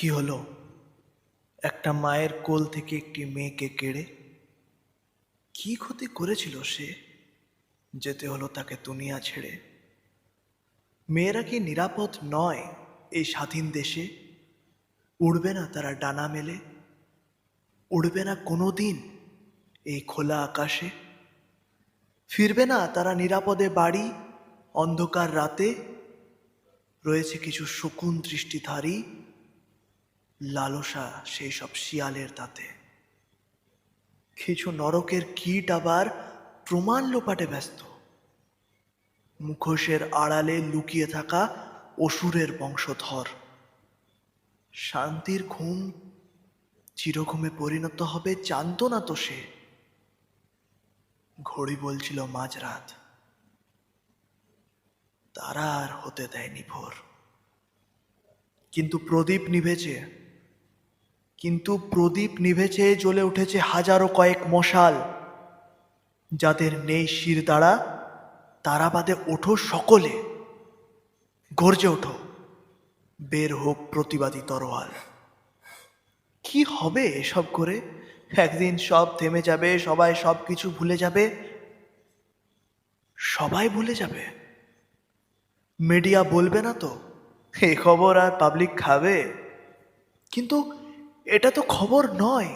কি হলো? একটা মায়ের কোল থেকে একটি মেয়েকে কেড়ে কি ক্ষতি করেছিল সে? যেতে হলো তাকে দুনিয়া ছেড়ে। মেয়েরা কি নিরাপদ নয় এই স্বাধীন দেশে? উড়বে না তারা ডানা মেলে? উড়বে না কোনো দিন এই খোলা আকাশে? ফিরবে না তারা নিরাপদে বাড়ি, অন্ধকার রাতে? রয়েছে কিছু শকুন দৃষ্টিধারী লালসা সেই সব শিয়ালের তাতে। কিছু নরকের কীট আবার প্রমাণ লোপাটে ব্যস্ত। মুখোশের আড়ালে লুকিয়ে থাকা অসুরের বংশধর। শান্তির ঘুম চিরঘুমে পরিণত হবে জানতো না তো সে। ঘড়ি বলছিল মাঝরাত। তারা আর হতে দেয়নি ভোর। কিন্তু প্রদীপ নিভেছে। কিন্তু প্রদীপ নিভেছে জ্বলে উঠেছে হাজারো কয়েক মশাল। যাদের নেই শির দ্বারা, তারা বাদে ওঠো সকলে। গর্জে ওঠো, বের হোক প্রতিবাদী তরোয়াল। কি হবে এসব করে? একদিন সব থেমে যাবে, সবাই সব কিছু ভুলে যাবে। সবাই ভুলে যাবে? মিডিয়া বলবে না তো? এ খবর আর পাবলিক খাবে? কিন্তু এটা তো খবর নয়।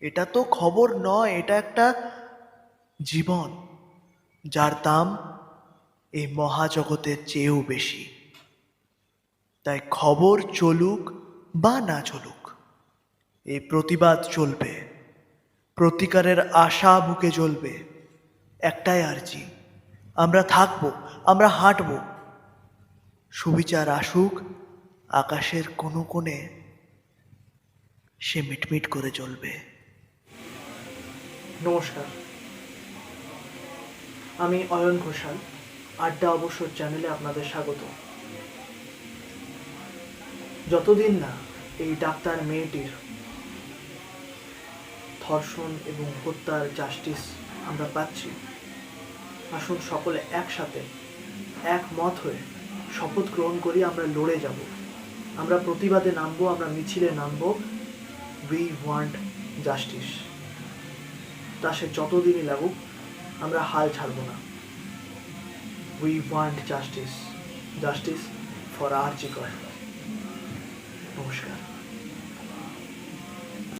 এটা তো খবর নয়, এটা একটা জীবন, যার দাম এই মহাজগতের চেয়েও বেশি। তাই খবর চলুক বা না চলুক, এই প্রতিবাদ চলবে, প্রতিকারের আশা বুকে জ্বলবে, একটাই আর্জি, আমরা থাকব, আমরা হাঁটবো। সুবিচার আসুক, আকাশের কোনো কোণে সে মিটমিট করে জ্বলবে। নমস্কার। আমি অয়ন ঘোষাল, আড্ডা অবসর চ্যানেলে আপনাদের স্বাগত। যতদিন না এই ডাক্তার মেয়েটির ধর্ষণ এবং হত্যার জাস্টিস আমরা পাচ্ছি, আসুন সকলে একসাথে একমত হয়ে শপথ গ্রহণ করি, আমরা লড়ে যাব। আমরা প্রতিবাদে নামবো, আমরা মিছিলে নামবো উই ওয়ান্ট জাস্টিস তা সে যতদিনই লাগুক, আমরা হাল ছাড়ব না। We want justice justice for R G Kar নমস্কার।